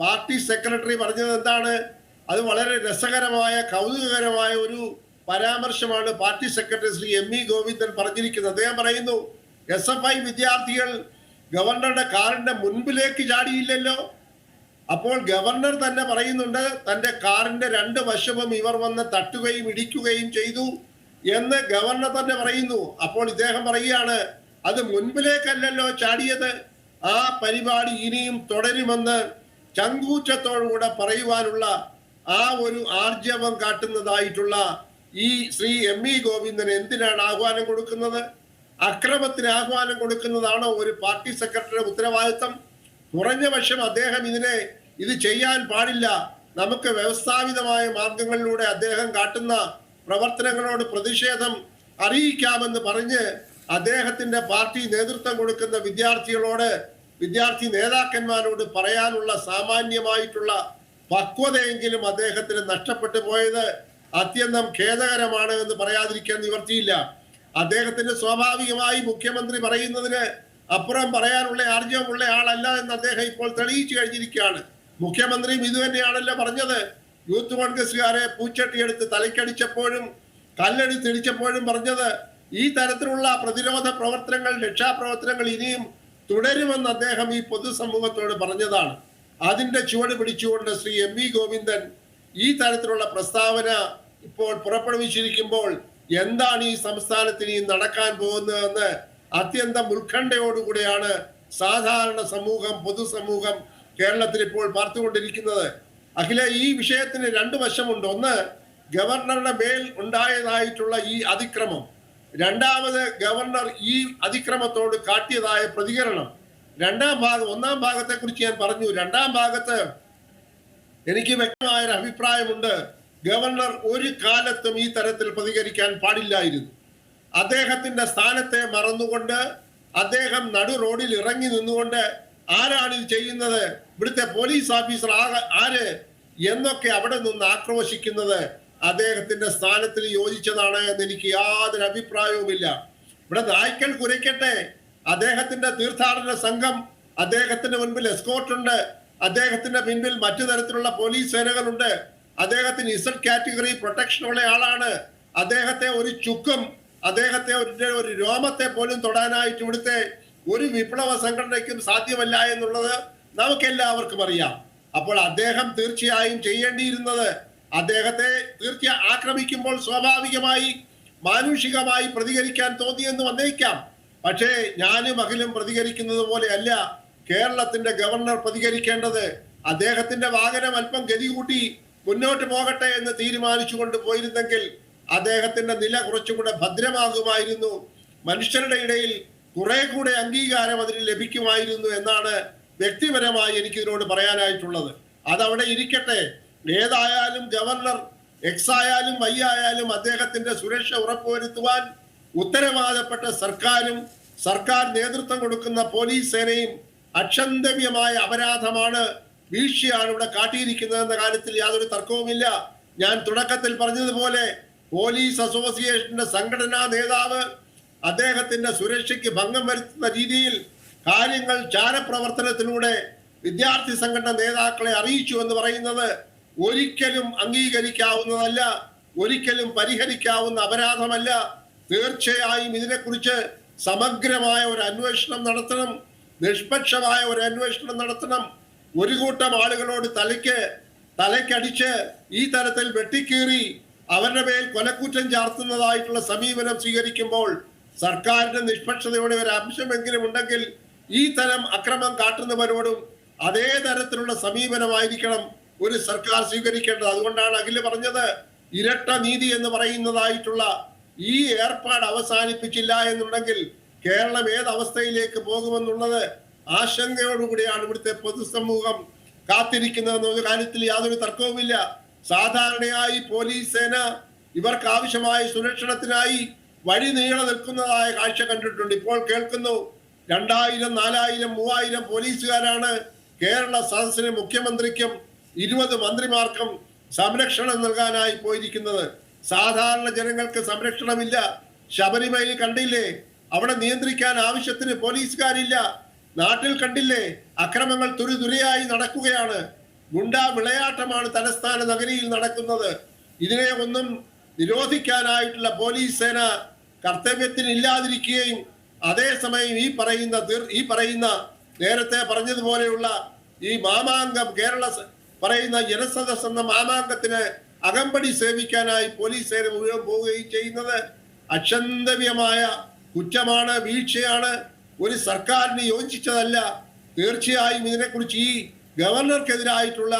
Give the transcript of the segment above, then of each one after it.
Party secretary പറഞ്ഞത് എന്താണ്? അത് വളരെ രസകരമായ കൗതുകകരമായ ഒരു പരാമർശമാണ് party secretary Shri M E Govindan പറഞ്ഞിരിക്കുന്നത്. അദ്ദേഹം പറയുന്നു എസ് എഫ് ഐ വിദ്യാർത്ഥികൾ ഗവർണറുടെ കാറിന്റെ മുൻപിലേക്ക് ചാടിയില്ലല്ലോ? അപ്പോൾ ഗവർണർ തന്നെ പറയുന്നുണ്ട് തന്റെ കാറിന്റെ രണ്ട് വശവും ഇവർ വന്ന് തട്ടുകയും ഇടിക്കുകയും ചെയ്തു എന്ന് ഗവർണർ തന്നെ പറയുന്നു. അപ്പോൾ ഇദ്ദേഹം പറയുകയാണ് അത് മുൻപിലേക്കല്ലല്ലോ ചാടിയത്. ആ പരിപാടി ഇനിയും തുടരുമെന്ന് ചങ്കൂറ്റത്തോടുകൂടെ പറയുവാനുള്ള ആ ഒരു ആർജവം കാട്ടുന്നതായിട്ടുള്ള ഈ ശ്രീ എം ഇ ഗോവിന്ദൻ എന്തിനാണ് ആഹ്വാനം കൊടുക്കുന്നത്? അക്രമത്തിന് ആഹ്വാനം കൊടുക്കുന്നതാണോ ഒരു പാർട്ടി സെക്രട്ടറിയുടെ ഉത്തരവാദിത്തം? കുറഞ്ഞ പക്ഷം അദ്ദേഹം ഇതിനെ ഇത് ചെയ്യാൻ പാടില്ല. നമുക്ക് വ്യവസ്ഥാപിതമായ മാർഗങ്ങളിലൂടെ അദ്ദേഹം കാട്ടുന്ന പ്രവർത്തനങ്ങളോട് പ്രതിഷേധം അറിയിക്കാമെന്ന് പറഞ്ഞ് അദ്ദേഹത്തിന്റെ പാർട്ടി നേതൃത്വം കൊടുക്കുന്ന വിദ്യാർത്ഥികളോട് വിദ്യാർത്ഥി നേതാക്കന്മാരോട് പറയാനുള്ള സാമാന്യമായിട്ടുള്ള പക്വതയെങ്കിലും അദ്ദേഹത്തിന് നഷ്ടപ്പെട്ടു പോയത് അത്യന്തം ഖേദകരമാണ് എന്ന് പറയാതിരിക്കാൻ നിവർത്തിയില്ല. അദ്ദേഹത്തിന് സ്വാഭാവികമായി മുഖ്യമന്ത്രി പറയുന്നതിന് അപ്പുറം പറയാനുള്ള ആർജവമുള്ള ആളല്ല എന്ന് അദ്ദേഹം ഇപ്പോൾ തെളിയിച്ചു കഴിഞ്ഞിരിക്കുകയാണ്. മുഖ്യമന്ത്രിയും ഇത് തന്നെയാണല്ലോ പറഞ്ഞത്. യൂത്ത് കോൺഗ്രസ്സുകാരെ പൂച്ചട്ടിയെടുത്ത് തലയ്ക്കടിച്ചപ്പോഴും കല്ലെടുത്തിടിച്ചപ്പോഴും പറഞ്ഞത് ഈ തരത്തിലുള്ള പ്രതിരോധ പ്രവർത്തനങ്ങൾ രക്ഷാപ്രവർത്തനങ്ങൾ ഇനിയും തുടരുമെന്ന് അദ്ദേഹം ഈ പൊതുസമൂഹത്തോട് പറഞ്ഞതാണ്. അതിന്റെ ചുവട് പിടിച്ചുകൊണ്ട് ശ്രീ എം വി ഗോവിന്ദൻ ഈ തരത്തിലുള്ള പ്രസ്താവന ഇപ്പോൾ പുറപ്പെടുവിച്ചിരിക്കുമ്പോൾ എന്താണ് ഈ സംസ്ഥാനത്തിന് ഈ നടക്കാൻ പോകുന്നതെന്ന് അത്യന്തം ഉത്കണ്ഠയോടുകൂടിയാണ് സാധാരണ സമൂഹം പൊതുസമൂഹം കേരളത്തിൽ ഇപ്പോൾ പാർത്തുകൊണ്ടിരിക്കുന്നത്. അഖില ഈ വിഷയത്തിന് രണ്ട് വശമുണ്ട്. ഒന്ന് ഗവർണറുടെ മേൽ ഉണ്ടായതായിട്ടുള്ള ഈ അതിക്രമം. രണ്ടാമത് ഗവർണർ ഈ അതിക്രമത്തോട് കാട്ടിയതായ പ്രതികരണം. രണ്ടാം ഭാഗം ഒന്നാം ഭാഗത്തെ കുറിച്ച് ഞാൻ പറഞ്ഞു. രണ്ടാം ഭാഗത്ത് എനിക്ക് വ്യക്തമായ ഒരു അഭിപ്രായമുണ്ട്. ഗവർണർ ഒരു കാലത്തും ഈ തരത്തിൽ പ്രതികരിക്കാൻ പാടില്ലായിരുന്നു. അദ്ദേഹത്തിന്റെ സ്ഥാനത്തെ മറന്നുകൊണ്ട് അദ്ദേഹം നടു റോഡിൽ ഇറങ്ങി നിന്നുകൊണ്ട് ആരാണ് ഇത് ചെയ്യുന്നത്? ഇവിടുത്തെ പോലീസ് ഓഫീസർ ആര്? എന്നൊക്കെ അവിടെ നിന്ന് ആക്രോശിക്കുന്നത് അദ്ദേഹത്തിന്റെ സ്ഥാനത്തിൽ യോജിച്ചതാണ് എന്ന് എനിക്ക് യാതൊരു അഭിപ്രായവുമില്ല. ഇവിടെ നായ്ക്കൾ കുരയ്ക്കട്ടെ. അദ്ദേഹത്തിന്റെ തീർത്ഥാടന സംഘം അദ്ദേഹത്തിന്റെ മുൻപിൽ എസ്കോർട്ട് ഉണ്ട്. അദ്ദേഹത്തിന്റെ പിൻപിൽ മറ്റു തരത്തിലുള്ള പോലീസ് സേനകളുണ്ട്. അദ്ദേഹത്തിന് ഇസഡ് കാറ്റഗറി പ്രൊട്ടക്ഷൻ ഉള്ള ആളാണ്. അദ്ദേഹത്തെ ഒരു ചുക്കും അദ്ദേഹത്തെ ഒരു രോമത്തെ പോലും തൊടാനായിട്ട് ഇവിടുത്തെ ഒരു വിപ്ലവ സംഘടനയ്ക്കും സാധ്യമല്ല എന്നുള്ളത് നമുക്ക് എല്ലാവർക്കും അറിയാം. അപ്പോൾ അദ്ദേഹം തീർച്ചയായും ചെയ്യേണ്ടിയിരുന്നത് അദ്ദേഹത്തെ തീർച്ച ആക്രമിക്കുമ്പോൾ സ്വാഭാവികമായി മാനുഷികമായി പ്രതികരിക്കാൻ തോന്നിയെന്ന് വന്നേക്കാം. പക്ഷേ ഞാനും അഖിലും പ്രതികരിക്കുന്നത് പോലെയല്ല. കേരളത്തിന്റെ ഗവർണർ പ്രതികരിക്കേണ്ടത് അദ്ദേഹത്തിന്റെ വാഹനം അല്പം ഗതി കൂട്ടി മുന്നോട്ട് പോകട്ടെ എന്ന് തീരുമാനിച്ചുകൊണ്ട് പോയിരുന്നെങ്കിൽ അദ്ദേഹത്തിന്റെ നില കുറച്ചുകൂടെ ഭദ്രമാകുമായിരുന്നു. മനുഷ്യരുടെ ഇടയിൽ കുറെ കൂടെ അംഗീകാരം അതിന് ലഭിക്കുമായിരുന്നു എന്നാണ് വ്യക്തിപരമായി എനിക്കിതിനോട് പറയാനായിട്ടുള്ളത്. അതവിടെ ഇരിക്കട്ടെ. ഏതായാലും ഗവർണർ എക്സ് ആയാലും വൈ ആയാലും അദ്ദേഹത്തിന്റെ സുരക്ഷ ഉറപ്പുവരുത്തുവാൻ ഉത്തരവാദപ്പെട്ട സർക്കാരും സർക്കാർ നേതൃത്വം കൊടുക്കുന്ന പോലീസ് സേനയും അക്ഷന്തവ്യമായ അപരാധമാണ് വീഴ്ചയാണ് ഇവിടെ കാട്ടിയിരിക്കുന്നത് എന്ന കാര്യത്തിൽ യാതൊരു തർക്കവുമില്ല. ഞാൻ തുടക്കത്തിൽ പറഞ്ഞതുപോലെ പോലീസ് അസോസിയേഷന്റെ സംഘടനാ നേതാവ് അദ്ദേഹത്തിന്റെ സുരക്ഷയ്ക്ക് ഭംഗം വരുത്തുന്ന രീതിയിൽ കാര്യങ്ങൾ ചാരപ്രവർത്തനത്തിലൂടെ വിദ്യാർത്ഥി സംഘടന നേതാക്കളെ അറിയിച്ചു എന്ന് പറയുന്നത് ഒരിക്കലും അംഗീകരിക്കാവുന്നതല്ല ഒരിക്കലും പരിഹരിക്കാവുന്ന അപരാധമല്ല. തീർച്ചയായും ഇതിനെക്കുറിച്ച് സമഗ്രമായ ഒരു അന്വേഷണം നടത്തണം നിഷ്പക്ഷമായ ഒരു അന്വേഷണം നടത്തണം. ഒരു കൂട്ടം ആളുകളോട് തലയ്ക്ക് തലയ്ക്കടിച്ച് ഈ തരത്തിൽ വെട്ടിക്കീറി അവരുടെ മേൽ കൊലക്കുറ്റം ചാർത്തുന്നതായിട്ടുള്ള സമീപനം സ്വീകരിക്കുമ്പോൾ സർക്കാരിന്റെ നിഷ്പക്ഷതയുടെ ഒരു അംശമെങ്കിലും ഉണ്ടെങ്കിൽ ഈ തരം അക്രമം കാട്ടുന്നവരോടും അതേ തരത്തിലുള്ള സമീപനമായിരിക്കണം. ഒരു സർക്കാർ സ്വീകരിക്കേണ്ടത്. അതുകൊണ്ടാണ് അഖിൽ പറഞ്ഞത് ഇരട്ട നീതി എന്ന് പറയുന്നതായിട്ടുള്ള ഈ ഏർപ്പാട് അവസാനിപ്പിച്ചില്ല എന്നുണ്ടെങ്കിൽ കേരളം ഏത് അവസ്ഥയിലേക്ക് പോകുമെന്നുള്ളത് ആശങ്കയോടുകൂടിയാണ് ഇവിടുത്തെ പൊതുസമൂഹം കാത്തിരിക്കുന്നതെന്ന കാര്യത്തിൽ യാതൊരു തർക്കവുമില്ല. സാധാരണയായി പോലീസ് സേന ഇവർക്ക് ആവശ്യമായ സുരക്ഷണത്തിനായി വഴി നീളെ നിൽക്കുന്നതായ കാഴ്ച കണ്ടിട്ടുണ്ട്. ഇപ്പോൾ കേൾക്കുന്നു രണ്ടായിരം നാലായിരം മൂവായിരം പോലീസുകാരാണ് കേരള സദസ്സിന് മുഖ്യമന്ത്രിക്കും ഇരുപത് മന്ത്രിമാർക്കും സംരക്ഷണം നൽകാനായി പോയിരിക്കുന്നത്. സാധാരണ ജനങ്ങൾക്ക് സംരക്ഷണമില്ല. ശബരിമലയിൽ കണ്ടില്ലേ? അവിടെ നിയന്ത്രിക്കാൻ ആവശ്യത്തിന് പോലീസുകാരില്ല. നാട്ടിൽ കണ്ടില്ലേ? അക്രമങ്ങൾ തുരിതുരയായി നടക്കുകയാണ്. ഗുണ്ടാ വിളയാട്ടമാണ് തലസ്ഥാന നഗരിയിൽ നടക്കുന്നത്. ഇതിനെ ഒന്നും നിരോധിക്കാനായിട്ടുള്ള പോലീസ് സേന കർത്തവ്യത്തിനില്ലാതിരിക്കുകയും അതേസമയം ഈ പറയുന്ന ഈ പറയുന്ന നേരത്തെ പറഞ്ഞതുപോലെയുള്ള ഈ മാമാങ്കം കേരള പറയുന്ന ജനസദസ് എന്ന മാമാങ്കത്തിന് അകമ്പടി സേവിക്കാനായി പോലീസ് സേന മുഴുവൻ പോവുകയും ചെയ്യുന്നത് അക്ഷന്തവ്യമായ കുറ്റമാണ് വീഴ്ചയാണ്. ഒരു സർക്കാരിന് യോജിച്ചതല്ല. തീർച്ചയായും ഇതിനെക്കുറിച്ച് ഈ ഗവർണർക്കെതിരായിട്ടുള്ള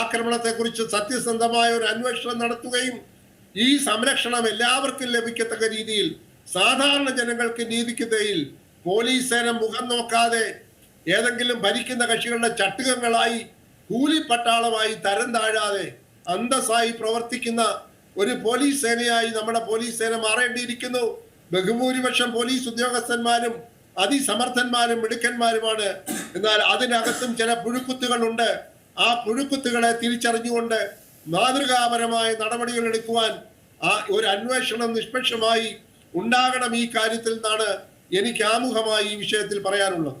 ആക്രമണത്തെക്കുറിച്ച് സത്യസന്ധമായ ഒരു അന്വേഷണം നടത്തുകയും ഈ സംരക്ഷണം എല്ലാവർക്കും ലഭിക്കത്തക്ക രീതിയിൽ സാധാരണ ജനങ്ങൾക്ക് നീതിക്കുന്നതിൽ പോലീസ് സേന മുഖം നോക്കാതെ ഏതെങ്കിലും ഭരിക്കുന്ന കക്ഷികളുടെ ചട്ടുകങ്ങളായി കൂലിപ്പട്ടാളമായി തരം താഴാതെ അന്തസ്സായി പ്രവർത്തിക്കുന്ന ഒരു പോലീസ് സേനയായി നമ്മുടെ പോലീസ് സേന മാറേണ്ടിയിരിക്കുന്നു. ബഹുഭൂരിപക്ഷം പോലീസ് ഉദ്യോഗസ്ഥന്മാരും അതിസമർത്ഥന്മാരും മിടുക്കന്മാരുമാണ്. എന്നാൽ അതിനകത്തും ചില പുഴുക്കുത്തുകളുണ്ട്. ആ പുഴുക്കുത്തുകളെ തിരിച്ചറിഞ്ഞുകൊണ്ട് മാതൃകാപരമായ നടപടികൾ എടുക്കുവാൻ ആ ഒരു അന്വേഷണം നിഷ്പക്ഷമായി ഉണ്ടാകണം ഈ കാര്യത്തിൽ നിന്നാണ് എനിക്ക് ആമുഖമായി ഈ വിഷയത്തിൽ പറയാനുള്ളത്.